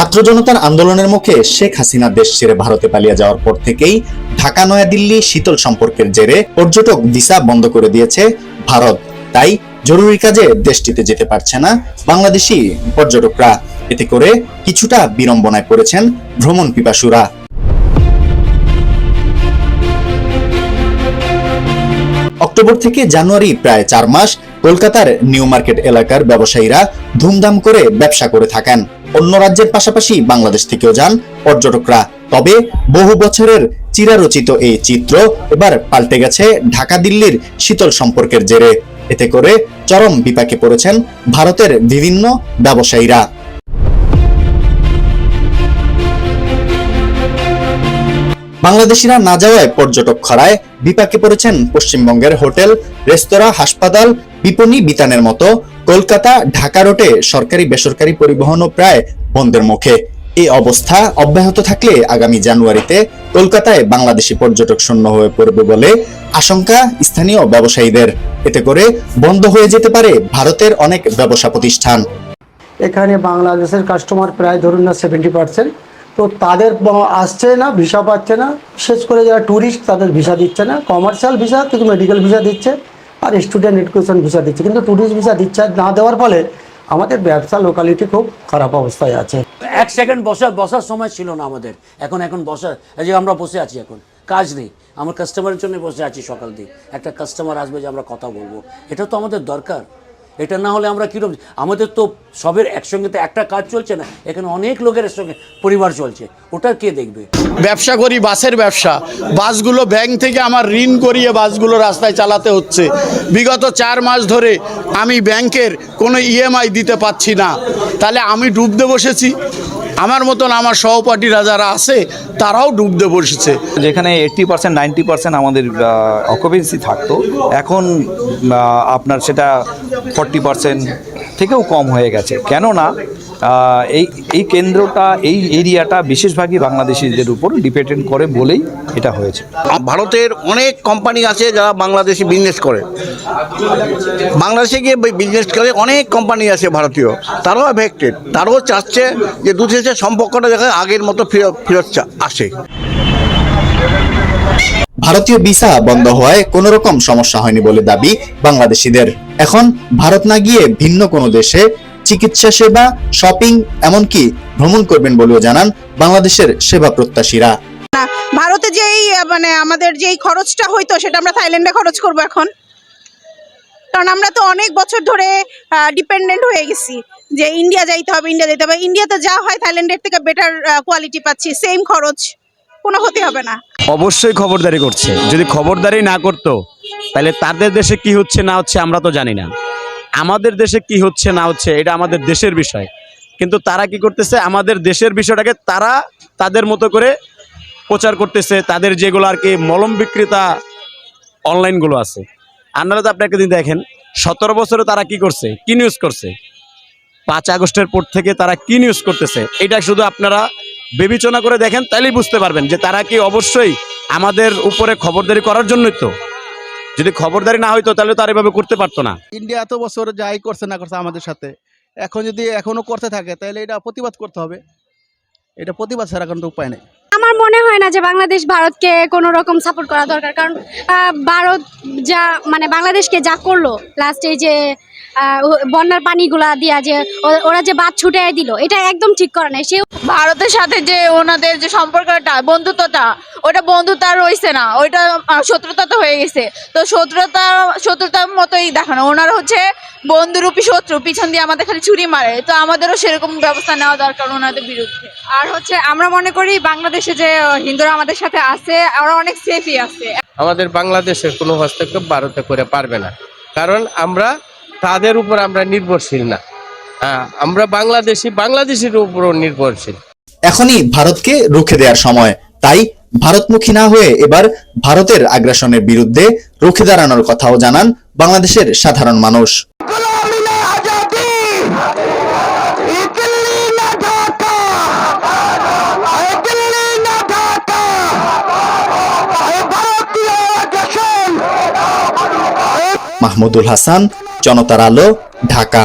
ছাত্র জনতার আন্দোলনের মুখে শেখ হাসিনা দেশ ছেড়ে ভারতে পালিয়ে যাওয়ার পর থেকেই ঢাকা, নয়াদিল্লি শীতল সম্পর্কের জেরে পর্যটক ভিসা বন্ধ করে দিয়েছে ভারত। তাই জরুরি কাজে দেশটিতে যেতে পারছে না বাংলাদেশি পর্যটকরা। এতে করে কিছুটা বিড়ম্বনায় পড়েছেন ভ্রমণ পিপাসুরা। অক্টোবর থেকে জানুয়ারি প্রায় চার মাস কলকাতার নিউ মার্কেট এলাকার ব্যবসায়ীরা ধুমধাম করে ব্যবসা করে থাকেন। অন্য রাজ্যের পাশাপাশি বাংলাদেশ থেকেও যান পর্যটকরা। তবে বহু বছরের চিরারচিত এই চিত্র এবার পাল্টে গেছে ঢাকা দিল্লির শীতল সম্পর্কের জেরে। এতে করে চরম বিপাকে পড়েছেন ভারতের বিভিন্ন ব্যবসায়ীরা। বাংলাদেশিরা না যাওয়ায় পর্যটক খরায় বিপাকে পড়েছেন পশ্চিমবঙ্গের হোটেল, রেস্তোরাঁ, হাসপাতাল বিপণী বিতানের মতো কলকাতা, ঢাকা রোডে সরকারি বেসরকারি পরিবহনও প্রায় বন্ধের মুখে। এই অবস্থা অব্যাহত থাকলে আগামী জানুয়ারিতে কলকাতায় বাংলাদেশি পর্যটক শূন্য হয়ে পড়বে বলে আশঙ্কা স্থানীয় ব্যবসায়ীদের। এতে করে বন্ধ হয়ে যেতে পারে ভারতের অনেক ব্যবসা প্রতিষ্ঠান। এখানে বাংলাদেশের কাস্টমার প্রায় ধরুন না সেভেন্টি পার্সেন্ট তো তাদের আসছে না ভিসা পাচ্ছে না। বিশেষ করে যারা ট্যুরিস্ট তাদের ভিসা দিচ্ছে না। কমার্শিয়াল ভিসা কিছু মেডিকেল ভিসা দিচ্ছে। আর স্টুডেন্ট এডুকেশন ভিসা দিচ্ছে। কিন্তু ট্যুরিস্ট ভিসা দিচ্ছে না দেওয়ার ফলে আমাদের ব্যবসা লোকালিটি খুব খারাপ অবস্থায় আছে। এক সেকেন্ড বসার বসার সময় ছিল না আমাদের। এখন এখন বসার এই যে আমরা বসে আছি এখন। কাজ নেই। আমার কাস্টমারের জন্য বসে আছি সকাল দিয়ে একটা কাস্টমার আসবে যে আমরা কথা বলব। এটা তো আমাদের দরকার। এটা না হলে আমরা কীরকম আমাদের তো সবের একসঙ্গে তো একটা কাজ চলছে না, এখানে অনেক লোকের সঙ্গে পরিবার চলছে, ওটা কে দেখবে? ব্যবসা করি, বাসের ব্যবসা। বাসগুলো ব্যাংক থেকে আমার ঋণ করিয়ে বাসগুলো রাস্তায় চালাতে হচ্ছে। বিগত চার মাস ধরে আমি ব্যাংকের কোনো ইএমআই দিতে পাচ্ছি না। তাহলে আমি ডুবতে বসেছি। আমার মতন আমার সহপাঠীরা যারা আছে, তারাও ডুবতে বসেছে। যেখানে এইট্টি পার্সেন্ট নাইনটি পার্সেন্ট আমাদের অকুপেন্সি থাকতো, এখন আপনার সেটা ফর্টি পার্সেন্ট থেকেও কম হয়ে গেছে। কেননা এই এই কেন্দ্রটা এই এরিয়াটা বিশেষভাগই বাংলাদেশিদের উপর ডিপেন্ডেন্ট করে বলেই এটা হয়েছে। ভারতের অনেক কোম্পানি আছে যারা বাংলাদেশে বিজনেস করে। বাংলাদেশে গিয়ে বিজনেস করে অনেক কোম্পানি আছে ভারতীয়। তারাও এফেক্টেড তারাও চাচ্ছে যে দু দেশের সম্পর্কটা দেখা আগের মতো ফেরত ফেরত চা- আসে। ভারতীয় ভিসা বন্ধ হওয়ায় কোনো রকম সমস্যা হয়নি বলে দাবি বাংলাদেশিদের। এখন ভারত না গিয়ে ভিন্ন কোনো দেশে চিকিৎসা সেবা শপিং এমনকি ভ্রমণ করবেন বলেও জানান বাংলাদেশের সেবা প্রত্যাশীরা। ভারতে যেই মানে আমাদের যেই খরচটা হইতো সেটা আমরা থাইল্যান্ডে খরচ করব এখন। কারণ আমরা তো অনেক বছর ধরে ডিপেন্ডেন্ট হয়ে গেছি যে ইন্ডিয়া যাইতে হবে ইন্ডিয়া যাইতে হবে। ইন্ডিয়াতে যা হয় থাইল্যান্ডের থেকে বেটার কোয়ালিটি পাচ্ছি। সেম খরচ কোনো হতে হবে না। অবশ্যই খবরদারি করছে। যদি খবরদারি না করতো তাহলে তাদের দেশে কি হচ্ছে না হচ্ছে আমরা তো জানি না। আমাদের দেশে কি হচ্ছে না হচ্ছে, এটা আমাদের দেশের বিষয়। কিন্তু তারা কি করতেছে? আমাদের দেশের বিষয়টাকে তারা তাদের মতো করে প্রচার করতেছে। তাদের যেগুলো আর কি মলম বিক্রেতা অনলাইনগুলো আছে। আপনারা তো আপনি একটা দিন দেখেন, সতেরো বছরে তারা কি করছে? কি নিউজ করছে? পাঁচ আগস্টের পর থেকে তারা কি নিউজ করতেছে? এটা শুধু আপনারা বিবেচনা করে দেখেন তাহলেই বুঝতে পারবেন যে তারা কি অবশ্যই আমাদের উপরে খবরদারি করার জন্যই তো। যদি খবরদারি না হইতো, তাহলে তো আর এভাবে করতে পারতো না। ইন্ডিয়া এত বছর যাই করছে না করছে আমাদের সাথে, এখন যদি এখনও করতে থাকে, তাহলে এটা প্রতিবাদ করতে হবে। এটা প্রতিবাদ ছাড়া কোনো উপায় নেই। আমার মনে হয় না যে বাংলাদেশ ভারতকে কোনো রকম সাপোর্ট করা দরকার। কারণ ভারত যা মানে বাংলাদেশকে যা করল লাস্টে যে বন্যার পানিগুলা দিয়া যে ওরা যে বাদ ছুটে দিল, এটা একদম ঠিক করে নাই। সে ভারতের সাথে যে ওনাদের যে সম্পর্কটা, বন্ধুত্বটা, ওটা বন্ধুতা রয়েছে না, ওইটা শত্রুতা তো হয়ে গেছে। তো শত্রুতা, শত্রুতার মতোই দেখানো ওনারা হচ্ছে বন্ধুরূপী শত্রু, পিছন দিয়ে আমাদের খালি ছুরি মারে। তো আমাদেরও সেরকম ব্যবস্থা নেওয়া দরকার ওনাদের বিরুদ্ধে। আর হচ্ছে, আমরা মনে করি বাংলাদেশে যে হিন্দুরা আমাদের সাথে আছে ওরা অনেক সেফই আছে। আমাদের বাংলাদেশের কোনো হস্তক্ষেপ ভারতে করে পারবে না। কারণ আমরা তাদের উপর আমরা নির্ভরশীল না। হ্যাঁ, আমরা বাংলাদেশি বাংলাদেশের উপরও নির্ভরশীল। এখনই ভারতকে রুখে দেওয়ার সময়। তাই ভারতমুখী না হয়ে এবার ভারতের আগ্রাসনের বিরুদ্ধে রুখে দাঁড়ানোর কথাও জানান বাংলাদেশের সাধারণ মানুষ। মাহমুদুল হাসান জনতার আলো ঢাকা।